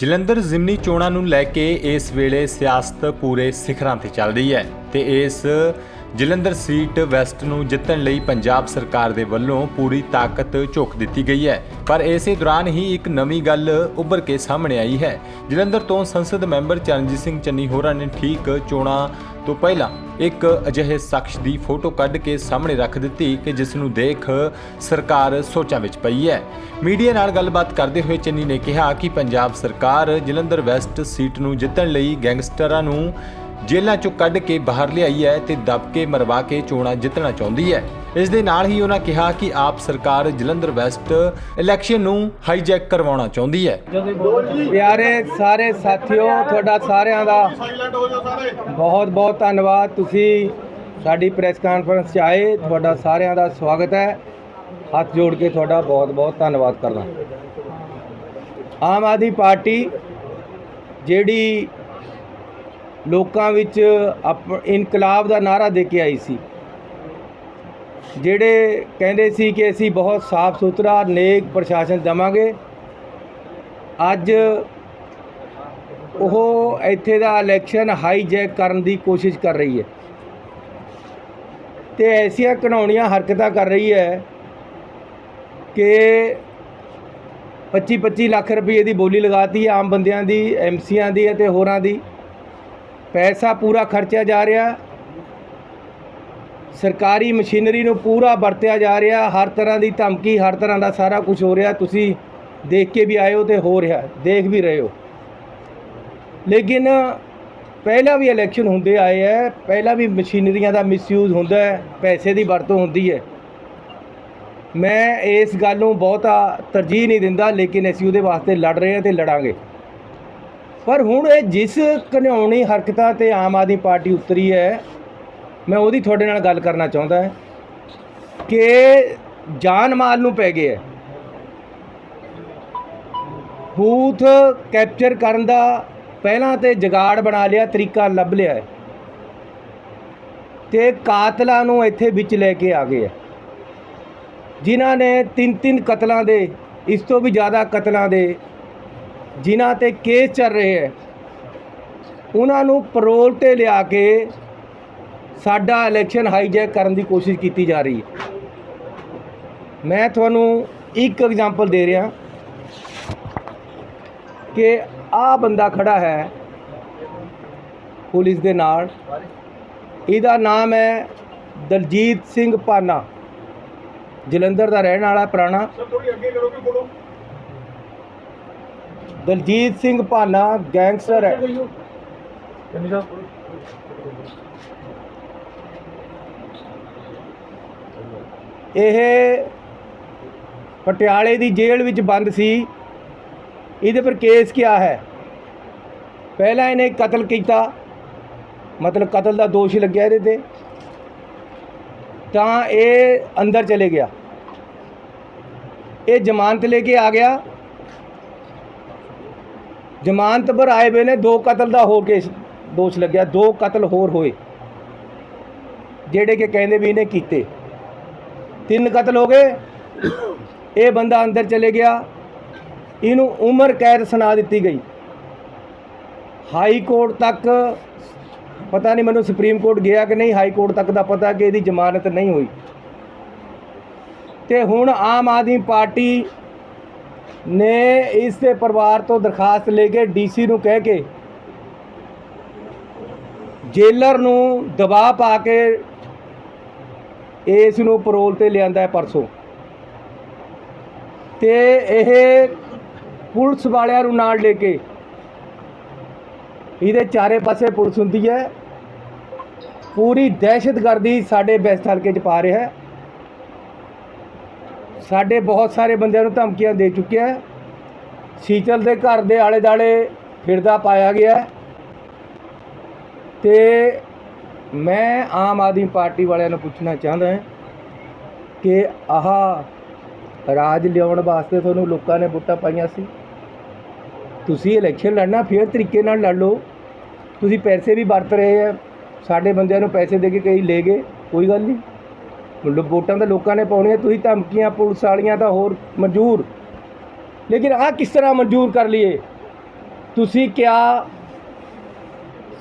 ਜਲੰਧਰ ਜ਼ਿਮਨੀ ਚੋਣਾਂ ਨੂੰ ਲੈ ਕੇ ਇਸ ਵੇਲੇ ਸਿਆਸਤ ਪੂਰੇ ਸਿਖਰਾਂ ਤੇ ਚੱਲ ਰਹੀ ਹੈ ਤੇ ਇਸ ਜਲੰਧਰ ਸੀਟ ਵੈਸਟ ਨੂੰ ਜਿੱਤਣ ਲਈ ਪੰਜਾਬ ਸਰਕਾਰ ਦੇ ਵੱਲੋਂ ਪੂਰੀ ਤਾਕਤ ਝੋਕ ਦਿੱਤੀ ਗਈ ਹੈ। ਪਰ ਇਸੇ ਦੌਰਾਨ ਹੀ ਇੱਕ ਨਵੀਂ ਗੱਲ ਉੱਭਰ ਕੇ ਸਾਹਮਣੇ ਆਈ ਹੈ। ਜਲੰਧਰ ਤੋਂ ਸੰਸਦ ਮੈਂਬਰ ਚਰਨਜੀਤ ਸਿੰਘ ਚੰਨੀ ਹੋਰਾਂ ਨੇ ਠੀਕ ਚੋਣਾਂ ਤੋਂ ਪਹਿਲਾਂ ਇੱਕ ਅਜਿਹੇ ਸ਼ਖਸ ਦੀ ਫੋਟੋ ਕੱਢ ਕੇ ਸਾਹਮਣੇ ਰੱਖ ਦਿੱਤੀ ਕਿ ਜਿਸ ਨੂੰ ਦੇਖ ਸਰਕਾਰ ਸੋਚਾਂ ਵਿੱਚ ਪਈ ਹੈ। ਮੀਡੀਆ ਨਾਲ ਗੱਲਬਾਤ ਕਰਦੇ ਹੋਏ ਚੰਨੀ ਨੇ ਕਿਹਾ ਕਿ ਪੰਜਾਬ ਸਰਕਾਰ ਜਲੰਧਰ ਵੈਸਟ ਸੀਟ ਨੂੰ ਜਿੱਤਣ ਲਈ ਗੈਂਗਸਟਰਾਂ ਨੂੰ ਜੇਲ੍ਹਾਂ ਚੋਂ ਕੱਢ ਕੇ ਬਾਹਰ ਲਿਆਈ ਹੈ ਤੇ ਦਬ ਕੇ ਮਰਵਾ ਕੇ ਚੋਣਾਂ ਜਿੱਤਣਾ ਚਾਹੁੰਦੀ ਹੈ। ਇਸ ਦੇ ਨਾਲ ਹੀ ਉਹਨਾਂ ਕਿਹਾ ਕਿ ਆਪ ਸਰਕਾਰ ਜਲੰਧਰ ਵੈਸਟ ਇਲੈਕਸ਼ਨ ਨੂੰ ਹਾਈਜੈਕ ਕਰਵਾਉਣਾ ਚਾਹੁੰਦੀ ਹੈ। ਪਿਆਰੇ ਸਾਰੇ ਸਾਥੀਓ, ਤੁਹਾਡਾ ਸਾਰਿਆਂ ਦਾ ਬਹੁਤ ਬਹੁਤ ਧੰਨਵਾਦ। ਤੁਸੀਂ ਸਾਡੀ ਪ੍ਰੈਸ ਕਾਨਫਰੰਸ 'ਚ ਆਏ, ਤੁਹਾਡਾ ਸਾਰਿਆਂ ਦਾ ਸਵਾਗਤ ਹੈ। ਹੱਥ ਜੋੜ ਕੇ ਤੁਹਾਡਾ ਬਹੁਤ ਬਹੁਤ ਧੰਨਵਾਦ ਕਰਦਾ। ਆਮ ਆਦਮੀ ਪਾਰਟੀ ਜਿਹੜੀ ਲੋਕਾਂ ਵਿੱਚ ਅਪ- ਇਨਕਲਾਬ ਦਾ ਨਾਰਾ ਦੇ ਕੇ ਆਈ ਸੀ। ਜਿਹੜੇ ਕਹਿੰਦੇ ਸੀ ਕਿ ਅਸੀਂ ਬਹੁਤ ਸਾਫ਼ ਸੁਥਰਾ, ਨੇਕ ਪ੍ਰਸ਼ਾਸਨ ਦੇਵਾਂਗੇ, ਅੱਜ ਉਹ ਇੱਥੇ ਦਾ ਇਲੈਕਸ਼ਨ ਹਾਈਜੈਕ ਕਰਨ ਦੀ ਕੋਸ਼ਿਸ਼ ਕਰ ਰਹੀ ਹੈ। ਤੇ ਐਸੀਆਂ ਘਣਾਉਣੀਆਂ ਹਰਕਤਾਂ ਕਰ ਰਹੀ ਹੈ ਕਿ 25 25 ਲੱਖ ਰੁਪਏ ਦੀ ਬੋਲੀ ਲਗਾਤੀ ਆਮ ਬੰਦਿਆਂ ਦੀ ਐਮਸੀਆਂ ਦੀ ਅਤੇ ਹੋਰਾਂ ਦੀ। ਪੈਸਾ ਪੂਰਾ ਖਰਚਿਆ ਜਾ ਰਿਹਾ। ਸਰਕਾਰੀ ਮਸ਼ੀਨਰੀ ਨੂੰ ਪੂਰਾ ਵਰਤਿਆ ਜਾ ਰਿਹਾ। ਹਰ ਤਰ੍ਹਾਂ ਦੀ ਧਮਕੀ, ਹਰ ਤਰ੍ਹਾਂ ਦਾ ਸਾਰਾ ਕੁਝ ਹੋ ਰਿਹਾ। ਤੁਸੀਂ ਦੇਖ ਕੇ ਵੀ ਆਏ ਹੋ ਤੇ ਹੋ ਰਿਹਾ। ਦੇਖ ਵੀ ਰਹੇ ਹੋ। ਲੇਕਿਨ ਪਹਿਲਾਂ ਵੀ ਇਲੈਕਸ਼ਨ ਹੁੰਦੇ ਆਏ ਹੈ ਪਹਿਲਾਂ ਵੀ ਮਸ਼ੀਨਰੀਆਂ ਦਾ ਮਿਸਯੂਜ਼ ਹੁੰਦਾ ਹੈ ਪੈਸੇ ਦੀ ਵਰਤੋਂ ਹੁੰਦੀ ਹੈ ਮੈਂ ਇਸ ਗੱਲ ਨੂੰ ਬਹੁਤਾ ਤਰਜੀਹ ਨਹੀਂ ਦਿੰਦਾ, ਲੇਕਿਨ ਅਸੀਂ ਉਹਦੇ ਵਾਸਤੇ ਲੜ ਰਹੇ ਹਾਂ ਤੇ ਲੜਾਂਗੇ। ਪਰ ਹੁਣ ਇਹ ਜਿਸ ਘਿਨਾਉਣੀ ਹਰਕਤਾਂ ਤੇ ਆਮ ਆਦਮੀ ਪਾਰਟੀ ਉਤਰੀ ਹੈ, ਮੈਂ ਉਹਦੀ ਤੁਹਾਡੇ ਨਾਲ ਗੱਲ ਕਰਨਾ ਚਾਹੁੰਦਾ ਹਾਂ ਕਿ ਜਾਨ ਮਾਲ ਨੂੰ ਪੈ ਗਿਆ ਬੂਥ ਕੈਪਚਰ ਕਰਨ ਦਾ ਪਹਿਲਾਂ ਤੇ ਜਗਾੜ ਬਣਾ ਲਿਆ, ਤਰੀਕਾ ਲੱਭ ਲਿਆ ਹੈ ਤੇ ਕਾਤਲਾਂ ਨੂੰ ਇੱਥੇ ਵਿੱਚ ਲੈ ਕੇ ਆ ਗਏ ਹੈ। ਜਿਨ੍ਹਾਂ ਨੇ ਤਿੰਨ ਤਿੰਨ ਕਤਲਾਂ ਦੇ, ਇਸ ਤੋਂ ਵੀ ਜ਼ਿਆਦਾ ਕਤਲਾਂ ਦੇ ਜਿਨ੍ਹਾਂ ਤੇ ਕੇਸ ਚੱਲ ਰਹੇ ਹੈ, ਉਹਨਾਂ ਨੂੰ ਪਰੋਲ ਤੇ ਲਿਆ ਕੇ ਸਾਡਾ ਇਲੈਕਸ਼ਨ ਹਾਈਜੈਕ ਕਰਨ ਦੀ ਕੋਸ਼ਿਸ਼ ਕੀਤੀ ਜਾ ਰਹੀ ਹੈ। ਮੈਂ ਤੁਹਾਨੂੰ ਇੱਕ ਐਗਜ਼ਾਮਪਲ ਦੇ ਰਿਹਾ ਕਿ ਆਹ ਬੰਦਾ ਖੜਾ ਹੈ ਪੁਲਿਸ ਦੇ ਨਾਲ। ਇਹਦਾ ਨਾਮ ਹੈ ਦਲਜੀਤ ਸਿੰਘ ਪਾਨਾ। ਜਲੰਧਰ ਦਾ ਰਹਿਣ ਵਾਲਾ ਪੁਰਾਣਾ। ਦਲਜੀਤ ਸਿੰਘ ਭਾਨਾ ਗੈਂਗਸਟਰ ਹੈ। ਇਹ ਪਟਿਆਲੇ ਦੀ ਜੇਲ੍ਹ ਵਿੱਚ ਬੰਦ ਸੀ। ਇਹਦੇ ਪਰ ਕੇਸ ਕਿਆ ਹੈ? ਪਹਿਲਾਂ ਇਹਨੇ ਕਤਲ ਕੀਤਾ। ਮਤਲਬ ਕਤਲ ਦਾ ਦੋਸ਼ ਲੱਗਿਆ ਇਹਦੇ ਤੇ। ਤਾਂ ਇਹ ਅੰਦਰ ਚਲੇ ਗਿਆ। ਇਹ ਜ਼ਮਾਨਤ ਲੈ ਕੇ ਆ ਗਿਆ। ਜ਼ਮਾਨਤ ਪਰ ਆਏ ਹੋਏ ਨੇ, ਦੋ ਕਤਲ ਦਾ ਹੋਰ ਕੇਸ ਦੋਸ਼ ਲੱਗਿਆ, ਦੋ ਕਤਲ ਹੋਰ ਹੋਏ। ਜਿਹੜੇ ਕਿ ਕਹਿੰਦੇ ਵੀ ਇਹਨੇ ਕੀਤੇ। ਤਿੰਨ ਕਤਲ ਹੋ ਗਏ। ਇਹ ਬੰਦਾ ਅੰਦਰ ਚਲੇ ਗਿਆ। ਇਹਨੂੰ ਉਮਰ ਕੈਦ ਸੁਣਾ ਦਿੱਤੀ ਗਈ। ਹਾਈ ਕੋਰਟ ਤੱਕ, ਪਤਾ ਨਹੀਂ ਮੈਨੂੰ ਸੁਪਰੀਮ ਕੋਰਟ ਗਿਆ ਕਿ ਨਹੀਂ, ਹਾਈ ਕੋਰਟ ਤੱਕ ਦਾ ਪਤਾ ਕਿ ਇਹਦੀ ਜ਼ਮਾਨਤ ਨਹੀਂ ਹੋਈ। ਤੇ ਹੁਣ ਆਮ ਆਦਮੀ ਪਾਰਟੀ ਨੇ ਇਸ ਦੇ ਪਰਿਵਾਰ ਤੋਂ ਦਰਖਾਸਤ ਲੈ ਕੇ ਡੀਸੀ ਨੂੰ ਕਹਿ ਕੇ ਜੇਲਰ ਨੂੰ ਦਬਾਅ ਪਾ ਕੇ ਇਸ ਨੂੰ ਪਰੋਲ ਤੇ ਲਿਆਂਦਾ ਹੈ ਪਰਸੋਂ। ਤੇ ਇਹ ਪੁਲਿਸ ਵਾਲਿਆਂ ਨੂੰ ਨਾਲ ਲੈ ਕੇ ਇਹਦੇ ਚਾਰੇ ਪਾਸੇ ਪੁਲਿਸ ਹੁੰਦੀ ਹੈ। ਪੂਰੀ ਦਹਿਸ਼ਤਗਰਦੀ ਸਾਡੇ ਬੈਸਟ ਹਲਕੇ 'ਚ ਪਾ ਰਿਹਾ ਹੈ। ਸਾਡੇ ਬਹੁਤ ਸਾਰੇ ਬੰਦਿਆਂ ਨੂੰ ਧਮਕੀਆਂ ਦੇ ਚੁੱਕਿਆ ਸੀਤਲ ਦੇ ਘਰ ਦੇ ਆਲੇ ਦਾਲੇ ਫਿਰਦਾ ਪਾਇਆ ਗਿਆ ਹੈ। ਤੇ ਮੈਂ ਆਮ ਆਦਮੀ ਪਾਰਟੀ ਵਾਲਿਆਂ ਨੂੰ ਪੁੱਛਣਾ ਚਾਹੁੰਦਾ ਹਾਂ ਕਿ ਆਹ ਰਾਜ ਲਿਆਉਣ ਵਾਸਤੇ ਤੁਹਾਨੂੰ ਲੋਕਾਂ ਨੇ ਵੋਟਾਂ ਪਾਈਆਂ ਸੀ। ਤੁਸੀਂ ਇਲੈਕਸ਼ਨ ਲੜਨਾ, ਫੇਰ ਤਰੀਕੇ ਨਾਲ ਲੜ ਲਓ। ਤੁਸੀਂ ਪੈਸੇ ਵੀ ਵਰਤ ਰਹੇ ਆ। ਸਾਡੇ ਬੰਦਿਆਂ ਨੂੰ ਪੈਸੇ ਦੇ ਕੇ ਕਈ ਲੈ ਗਏ। ਕੋਈ ਗੱਲ ਨਹੀਂ। ਵੋਟਾਂ ਤਾਂ ਲੋਕਾਂ ਨੇ ਪਾਉਣੀਆਂ, ਤੁਸੀਂ ਧਮਕੀਆਂ, ਪੁਲਿਸ ਵਾਲੀਆਂ ਤਾਂ ਹੋਰ ਮਨਜ਼ੂਰ। ਲੇਕਿਨ ਆਹ ਕਿਸ ਤਰ੍ਹਾਂ ਮਨਜ਼ੂਰ ਕਰ ਲਈਏ? ਤੁਸੀਂ ਕਿਆ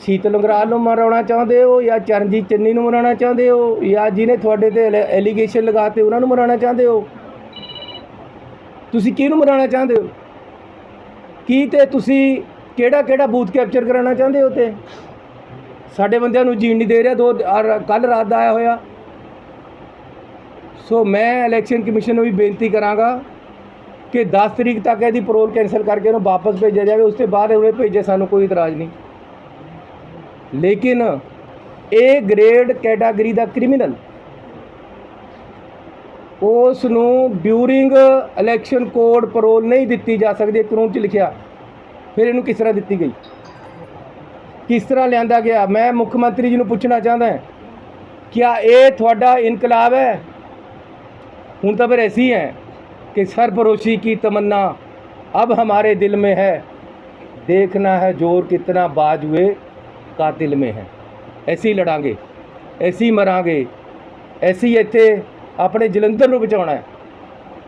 ਸ਼ੀਤਲ ਲੰਗਰਾਲ ਨੂੰ ਮਰਾਉਣਾ ਚਾਹੁੰਦੇ ਹੋ ਜਾਂ ਚਰਨਜੀਤ ਚੰਨੀ ਨੂੰ ਮਰਾਉਣਾ ਚਾਹੁੰਦੇ ਹੋ ਜਾਂ ਜਿਹਨੇ ਤੁਹਾਡੇ ਤੇ ਐਲੀਗੇਸ਼ਨ ਲਗਾਤੇ ਉਹਨਾਂ ਨੂੰ ਮਰਾਉਣਾ ਚਾਹੁੰਦੇ ਹੋ? ਤੁਸੀਂ ਕਿਹਨੂੰ ਮਰਾਉਣਾ ਚਾਹੁੰਦੇ ਹੋ? ਕੀ ਤੇ ਤੁਸੀਂ ਕਿਹੜਾ ਕਿਹੜਾ ਬੂਥ ਕੈਪਚਰ ਕਰਾਉਣਾ ਚਾਹੁੰਦੇ ਹੋ ਤੇ ਸਾਡੇ ਬੰਦਿਆਂ ਨੂੰ ਜੀਣ ਨਹੀਂ ਦੇ ਰਿਹਾ, ਦੋ ਕੱਲ ਰਾਤ ਦਾ ਆਇਆ ਹੋਇਆ। ਸੋ ਮੈਂ ਇਲੈਕਸ਼ਨ ਕਮਿਸ਼ਨ ਨੂੰ ਵੀ ਬੇਨਤੀ ਕਰਾਂਗਾ ਕਿ 10 ਤਰੀਕ ਤੱਕ ਇਹਦੀ ਪਰੋਲ ਕੈਨਸਲ ਕਰਕੇ ਇਹਨੂੰ ਵਾਪਸ ਭੇਜਿਆ ਜਾਵੇ। ਉਸ ਤੋਂ ਬਾਅਦ ਉਹਨੇ ਭੇਜੇ, ਸਾਨੂੰ ਕੋਈ ਇਤਰਾਜ਼ ਨਹੀਂ। ਲੇਕਿਨ ਇਹ ਗ੍ਰੇਡ ਕੈਟਾਗਰੀ ਦਾ ਕ੍ਰਿਮੀਨਲ ਉਸ ਨੂੰ ਡਿਊਰਿੰਗ ਇਲੈਕਸ਼ਨ ਕੋਡ ਪਰੋਲ ਨਹੀਂ ਦਿੱਤੀ ਜਾ ਸਕਦੀ ਕਾਨੂੰਨ 'ਚ ਲਿਖਿਆ। ਫਿਰ ਇਹਨੂੰ ਕਿਸ ਤਰ੍ਹਾਂ ਦਿੱਤੀ ਗਈ? ਕਿਸ ਤਰ੍ਹਾਂ ਲਿਆਂਦਾ ਗਿਆ? ਮੈਂ ਮੁੱਖ ਮੰਤਰੀ ਜੀ ਨੂੰ ਪੁੱਛਣਾ ਚਾਹੁੰਦਾ ਹਾਂ, ਕਿਆ ਇਹ ਤੁਹਾਡਾ ਇਨਕਲਾਬ ਹੈ? ਹੁਣ ਤਾਂ फिर ऐसी है कि सरफरोशी की तमन्ना अब हमारे दिल में है देखना है जोर कितना बाज हुए कातिल में है ऐसी लड़ांगे ऐसी ਮਰਾਂਗੇ ਐਸੀ ਇੱਥੇ ਆਪਣੇ ਜਲੰਧਰ ਨੂੰ ਬਚਾਉਣਾ ਹੈ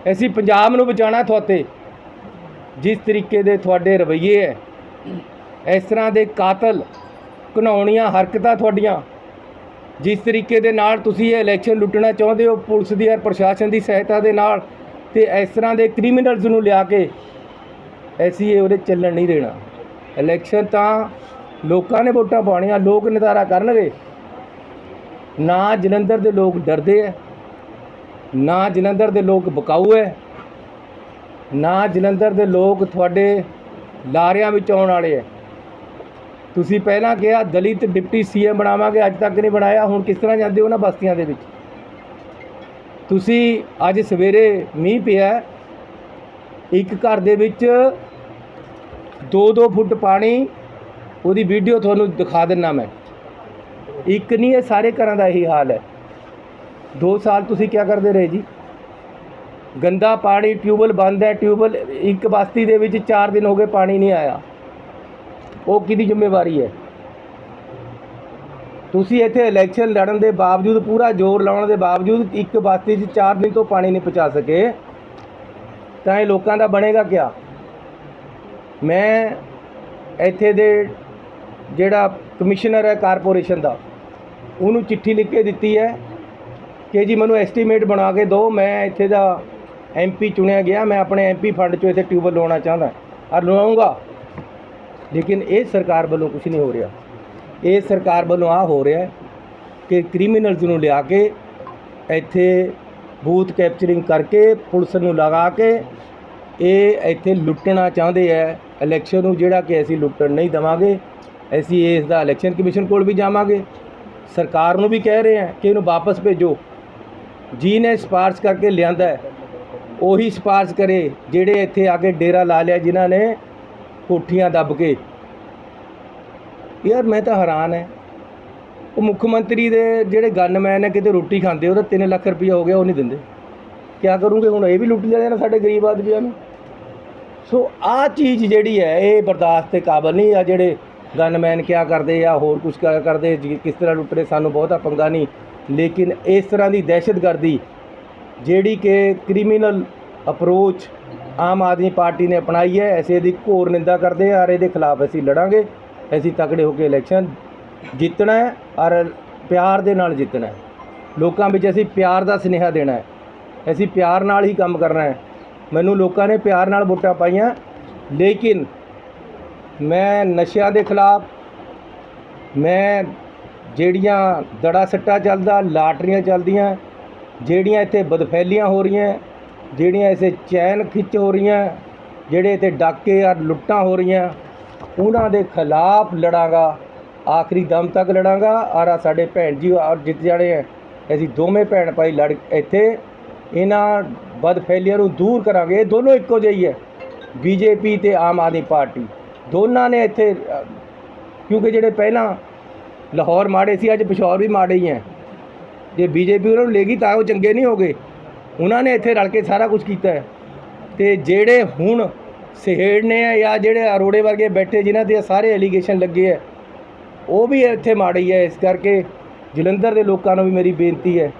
ਐਸੀ ਪੰਜਾਬ ਨੂੰ ਬਚਾਉਣਾ ਤੁਹਾਤੇ ਜਿਸ ਤਰੀਕੇ ਦੇ ਤੁਹਾਡੇ ਰਵੱਈਏ ਹੈ ਇਸ ਤਰ੍ਹਾਂ ਦੇ ਕਾਤਲ ਘਿਨਾਉਣੀਆਂ ਹਰਕਤਾਂ ਤੁਹਾਡੀਆਂ ਜਿਸ ਤਰੀਕੇ ਦੇ ਨਾਲ ਤੁਸੀਂ ਇਹ ਇਲੈਕਸ਼ਨ ਲੁੱਟਣਾ ਚਾਹੁੰਦੇ ਹੋ, ਪੁਲਿਸ ਦੀ ਔਰ ਪ੍ਰਸ਼ਾਸਨ ਦੀ ਸਹਾਇਤਾ ਦੇ ਨਾਲ, ਤੇ ਇਸ ਤਰ੍ਹਾਂ ਦੇ ਕ੍ਰਿਮੀਨਲਸ ਨੂੰ ਲਿਆ ਕੇ ਐਸੀ ਇਹ ਉਹਦੇ ਚੱਲਣ ਨਹੀਂ ਦੇਣਾ। ਇਲੈਕਸ਼ਨ ਤਾਂ ਲੋਕਾਂ ਨੇ ਵੋਟਾਂ ਪਾਉਣੀਆਂ, ਲੋਕ ਨਿਤਾਰਾ ਕਰਨਗੇ। ਨਾ ਜਲੰਧਰ ਦੇ ਲੋਕ ਡਰਦੇ ਹੈ ਨਾ ਜਲੰਧਰ ਦੇ ਲੋਕ ਬਕਾਊ ਹੈ ਨਾ ਜਲੰਧਰ ਦੇ ਲੋਕ ਤੁਹਾਡੇ ਲਾਰਿਆਂ ਵਿੱਚ ਆਉਣ ਵਾਲੇ ਹੈ ਤੁਸੀਂ ਪਹਿਲਾਂ ਕਿਹਾ ਦਲਿਤ ਡਿਪਟੀ ਸੀਐਮ ਬਣਾਵਾਂਗੇ, ਅੱਜ ਤੱਕ ਨਹੀਂ ਬਣਾਇਆ, ਹੁਣ ਕਿਸ ਤਰ੍ਹਾਂ ਜਾਂਦੇ ਹੋ ਨਾ ਬਸਤੀਆਂ ਦੇ ਵਿੱਚ? ਤੁਸੀਂ ਅੱਜ ਸਵੇਰੇ ਮੀਂਹ ਪਿਆ, ਇੱਕ ਘਰ ਦੇ ਵਿੱਚ 2-2 ਫੁੱਟ ਪਾਣੀ, ਉਹਦੀ ਵੀਡੀਓ ਤੁਹਾਨੂੰ ਦਿਖਾ ਦਿੰਨਾ ਮੈਂ। ਇੱਕ ਨਹੀਂ, ਇਹ ਸਾਰੇ ਘਰਾਂ ਦਾ ਇਹੀ ਹਾਲ ਹੈ। 2 ਸਾਲ ਤੁਸੀਂ ਕੀ ਕਰਦੇ ਰਹੇ ਜੀ? ਗੰਦਾ ਪਾਣੀ ਟਿਊਬਲ ਬੰਦ ਹੈ ਟਿਊਬਲ ਇੱਕ ਬਸਤੀ ਦੇ ਵਿੱਚ 4 ਦਿਨ ਹੋ ਗਏ ਪਾਣੀ ਨਹੀਂ ਆਇਆ। ਉਹ ਕਿਹਦੀ ਜ਼ਿੰਮੇਵਾਰੀ ਹੈ? ਤੁਸੀਂ ਇੱਥੇ ਇਲੈਕਸ਼ਨ ਲੜਨ ਦੇ ਬਾਵਜੂਦ, ਪੂਰਾ ਜ਼ੋਰ ਲਾਉਣ ਦੇ ਬਾਵਜੂਦ ਇੱਕ ਬਸਤੀ 'ਚ 4 ਦਿਨ ਤੋਂ ਪਾਣੀ ਨਹੀਂ ਪਹੁੰਚਾ ਸਕੇ। ਤਾਂ ਇਹ ਲੋਕਾਂ ਦਾ ਬਣੇਗਾ ਕਿਆ? ਮੈਂ ਇੱਥੇ ਦੇ ਜਿਹੜਾ ਕਮਿਸ਼ਨਰ ਹੈ ਕਾਰਪੋਰੇਸ਼ਨ ਦਾ, ਉਹਨੂੰ ਚਿੱਠੀ ਲਿਖ ਕੇ ਦਿੱਤੀ ਹੈ ਕਿ ਜੀ ਮੈਨੂੰ ਐਸਟੀਮੇਟ ਬਣਾ ਕੇ ਦਿਓ, ਮੈਂ ਇੱਥੇ ਦਾ ਐਮਪੀ ਚੁਣਿਆ ਗਿਆ, ਮੈਂ ਆਪਣੇ ਐਮਪੀ ਫੰਡ 'ਚੋਂ ਇੱਥੇ ਟਿਊਬਲ ਲਵਾਉਣਾ ਚਾਹੁੰਦਾ। ਔਰ ਲਵਾਉਂਗਾ ਲੇਕਿਨ ਇਹ ਸਰਕਾਰ ਵੱਲੋਂ ਕੁਝ ਨਹੀਂ ਹੋ ਰਿਹਾ। ਇਹ ਸਰਕਾਰ ਵੱਲੋਂ ਆ ਹੋ ਰਿਹਾ ਕਿ ਕ੍ਰਿਮੀਨਲਸ ਨੂੰ ਲਿਆ ਕੇ ਇੱਥੇ ਬੂਥ ਕੈਪਚਰਿੰਗ ਕਰਕੇ ਪੁਲਿਸ ਨੂੰ ਲਗਾ ਕੇ ਇਹ ਇੱਥੇ ਲੁੱਟਣਾ ਚਾਹੁੰਦੇ ਹੈ ਇਲੈਕਸ਼ਨ ਨੂੰ ਜਿਹੜਾ ਕਿ ਅਸੀਂ ਲੁੱਟਣ ਨਹੀਂ ਦੇਵਾਂਗੇ, ਅਸੀਂ ਇਸ ਦਾ ਇਲੈਕਸ਼ਨ ਕਮਿਸ਼ਨ ਕੋਲ ਵੀ ਜਾਵਾਂਗੇ। ਸਰਕਾਰ ਨੂੰ ਵੀ ਕਹਿ ਰਹੇ ਹਾਂ ਕਿ ਇਹਨੂੰ ਵਾਪਸ ਭੇਜੋ। ਜਿਹਨੇ ਸਿਫਾਰਸ਼ ਕਰਕੇ ਲਿਆਂਦਾ, ਉਹੀ ਸਿਫਾਰਸ਼ ਕਰੇ। ਜਿਹੜੇ ਇੱਥੇ ਆ ਕੇ ਡੇਰਾ ਲਾ ਲਿਆ ਜਿਨ੍ਹਾਂ ਨੇ ਕੋਠੀਆਂ ਦੱਬ ਕੇ। ਯਾਰ ਮੈਂ ਤਾਂ ਹੈਰਾਨ ਹੈ ਉਹ ਮੁੱਖ ਮੰਤਰੀ ਦੇ ਜਿਹੜੇ ਗਨਮੈਨ ਨੇ ਕਿਤੇ ਰੋਟੀ ਖਾਂਦੇ ਉਹਦਾ 3 ਲੱਖ ਰੁਪਇਆ ਹੋ ਗਿਆ, ਉਹ ਨਹੀਂ ਦਿੰਦੇ। ਕਿਆ ਕਰੂੰਗੇ ਹੁਣ? ਇਹ ਵੀ ਲੁੱਟ ਲਿਆ ਨਾ ਸਾਡੇ ਗਰੀਬ ਆਦਮੀਆਂ ਨੂੰ। ਸੋ ਆਹ ਚੀਜ਼ ਜਿਹੜੀ ਹੈ ਇਹ ਬਰਦਾਸ਼ਤ ਦੇ ਕਾਬਲ ਨਹੀਂ। ਆ ਜਿਹੜੇ ਗਨਮੈਨ ਕਿਆ ਕਰਦੇ ਆ, ਹੋਰ ਕੁਝ ਕਰਦੇ ਕਿਸ ਤਰ੍ਹਾਂ ਲੁੱਟ ਰਹੇ, ਸਾਨੂੰ ਬਹੁਤਾ ਪੰਗਾ ਨਹੀਂ। ਲੇਕਿਨ ਇਸ ਤਰ੍ਹਾਂ ਦੀ ਦਹਿਸ਼ਤਗਰਦੀ, ਜਿਹੜੀ ਕਿ criminal approach Aam Aadmi party ਨੇ ਅਪਣਾਈ ਹੈ, ਐਸੇ ਦੀ ਘੋਰ ਨਿੰਦਾ ਕਰਦੇ ਹਾਂ ਔਰ ਇਹਦੇ ਖਿਲਾਫ ਅਸੀਂ ਲੜਾਂਗੇ, ਅਸੀਂ ਤਕੜੇ ਹੋ ਕੇ ਇਲੈਕਸ਼ਨ ਜਿੱਤਣਾ ਹੈ ਔਰ ਪਿਆਰ ਦੇ ਨਾਲ ਜਿੱਤਣਾ ਹੈ। ਲੋਕਾਂ ਵਿੱਚ ਅਸੀਂ ਪਿਆਰ ਦਾ ਸੁਨੇਹਾ ਦੇਣਾ ਹੈ। ਅਸੀਂ ਪਿਆਰ ਨਾਲ ਹੀ ਕੰਮ ਕਰਨਾ ਹੈ। ਮੈਨੂੰ ਲੋਕਾਂ ਨੇ ਪਿਆਰ ਨਾਲ ਵੋਟਾਂ ਪਾਈਆਂ, ਲੇਕਿਨ ਮੈਂ ਨਸ਼ਿਆਂ ਦੇ ਖਿਲਾਫ, ਮੈਂ ਜਿਹੜੀਆਂ ਦੜਾ ਸੱਟਾ ਚੱਲਦਾ, ਲਾਟਰੀਆਂ ਚੱਲਦੀਆਂ, ਜਿਹੜੀਆਂ ਇੱਥੇ ਬਦਫੈਲੀਆਂ ਹੋ ਰਹੀਆਂ ਜਿਹੜੀਆਂ ਇਸੇ ਚੈਨ ਖਿੱਚ ਹੋ ਰਹੀਆਂ, ਜਿਹੜੇ ਇੱਥੇ ਡਾਕੇ ਔਰ ਲੁੱਟਾਂ ਹੋ ਰਹੀਆਂ, ਉਹਨਾਂ ਦੇ ਖਿਲਾਫ ਲੜਾਂਗਾ, ਆਖਰੀ ਦਮ ਤੱਕ ਲੜਾਂਗਾ। ਔਰ ਆਹ ਸਾਡੇ ਭੈਣ ਜੀ ਔਰ ਜਿੱਤ ਜਾਣੇ ਹੈ ਅਸੀਂ ਦੋਵੇਂ ਭੈਣ ਭਾਈ ਲੜ ਇੱਥੇ, ਇਹਨਾਂ ਬਦ ਬਦਫੈਲੀਆਂ ਨੂੰ ਦੂਰ ਕਰਾਂਗੇ। ਇਹ ਦੋਨੋਂ ਇੱਕੋ ਜਿਹੀ ਹੈ ਬੀਜੇਪੀ ਤੇ ਆਮ ਆਦਮੀ ਪਾਰਟੀ। ਦੋਨਾਂ ਨੇ ਇੱਥੇ, ਕਿਉਂਕਿ ਜਿਹੜੇ ਪਹਿਲਾਂ ਲਾਹੌਰ ਮਾੜੇ ਸੀ, ਅੱਜ ਪਿਸ਼ੌਰ ਵੀ ਮਾੜੇ ਹੀ ਹੈ ਜੇ ਬੀਜੇਪੀ ਉਹਨਾਂ ਨੂੰ ਲੈ ਗਈ ਤਾਂ ਉਹ ਚੰਗੇ ਨਹੀਂ ਹੋਗੇ। ਉਹਨਾਂ ਨੇ ਇੱਥੇ ਰਲ ਕੇ ਸਾਰਾ ਕੁਝ ਕੀਤਾ ਹੈ। ਤੇ ਜਿਹੜੇ ਹੁਣ ਸਹੇੜਨੇ ਆ ਜਾਂ ਜਿਹੜੇ ਅਰੋੜੇ ਵਰਗੇ ਬੈਠੇ ਜਿਨ੍ਹਾਂ ਦੇ ਸਾਰੇ ਐਲੀਗੇਸ਼ਨ ਲੱਗੇ ਆ ਉਹ ਵੀ ਇੱਥੇ ਮਾੜੀ ਹੈ। ਇਸ ਕਰਕੇ ਜਲੰਧਰ ਦੇ ਲੋਕਾਂ ਨੂੰ ਵੀ ਮੇਰੀ ਬੇਨਤੀ ਹੈ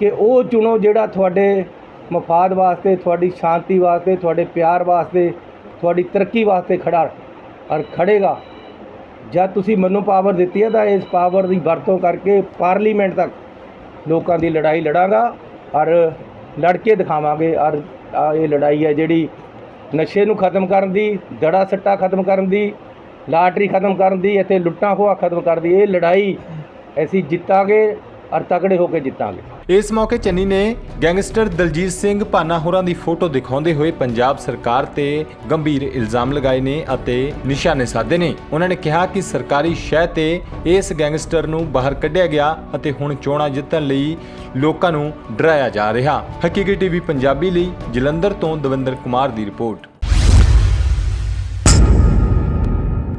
ਕਿ ਉਹ ਚੁਣੋ ਜਿਹੜਾ ਤੁਹਾਡੇ ਮਫਾਦ ਵਾਸਤੇ, ਤੁਹਾਡੀ ਸ਼ਾਂਤੀ ਵਾਸਤੇ, ਤੁਹਾਡੇ ਪਿਆਰ ਵਾਸਤੇ, ਤੁਹਾਡੀ ਤਰੱਕੀ ਵਾਸਤੇ ਖੜਾ ਔਰ ਖੜੇਗਾ। ਜਦ ਤੁਸੀਂ ਮੈਨੂੰ ਪਾਵਰ ਦਿੱਤੀ ਹੈ ਤਾਂ ਇਸ ਪਾਵਰ ਦੀ ਵਰਤੋਂ ਕਰਕੇ ਪਾਰਲੀਮੈਂਟ ਤੱਕ ਲੋਕਾਂ ਦੀ ਲੜਾਈ ਲੜਾਂਗਾ ਔਰ ਲੜ ਕੇ ਦਿਖਾਵਾਂਗੇ। ਔਰ ਆਹ ਇਹ ਲੜਾਈ ਹੈ ਜਿਹੜੀ ਨਸ਼ੇ ਨੂੰ ਖਤਮ ਕਰਨ ਦੀ ਦੜਾ ਸੱਟਾ ਖਤਮ ਕਰਨ ਦੀ, ਲਾਟਰੀ ਖਤਮ ਕਰਨ ਦੀ ਅਤੇ ਲੁੱਟਾਂ ਖੋਆ ਖਤਮ ਕਰਨ ਦੀ। ਇਹ ਲੜਾਈ ਅਸੀਂ ਜਿੱਤਾਂਗੇ। ਔਰ ਤਕੜੇ ਹੋ ਕੇ ਜਿੱਤਾਂਗੇ। ਇਸ ਮੌਕੇ ਚੰਨੀ ਨੇ ਗੈਂਗਸਟਰ ਦਲਜੀਤ ਸਿੰਘ ਭਾਨਾ ਹੋਰਾਂ ਦੀ ਫੋਟੋ ਦਿਖਾਉਂਦੇ ਹੋਏ ਪੰਜਾਬ ਸਰਕਾਰ ਤੇ ਗੰਭੀਰ ਇਲਜ਼ਾਮ ਲਗਾਏ ਨੇ ਅਤੇ ਨਿਸ਼ਾਨੇ ਸਾਧੇ ਨੇ। ਉਹਨਾਂ ਨੇ ਕਿਹਾ ਕਿ ਸਰਕਾਰੀ ਸ਼ਹਿ ਤੇ ਇਸ ਗੈਂਗਸਟਰ ਨੂੰ ਬਾਹਰ ਕੱਢਿਆ ਗਿਆ ਅਤੇ ਹੁਣ ਚੋਣਾਂ ਜਿੱਤਣ ਲਈ ਲੋਕਾਂ ਨੂੰ ਡਰਾਇਆ ਜਾ ਰਿਹਾ। ਹਕੀਕੀ ਟੀਵੀ ਪੰਜਾਬੀ ਲਈ ਜਲੰਧਰ ਤੋਂ ਦਵਿੰਦਰ ਕੁਮਾਰ ਦੀ ਰਿਪੋਰਟ।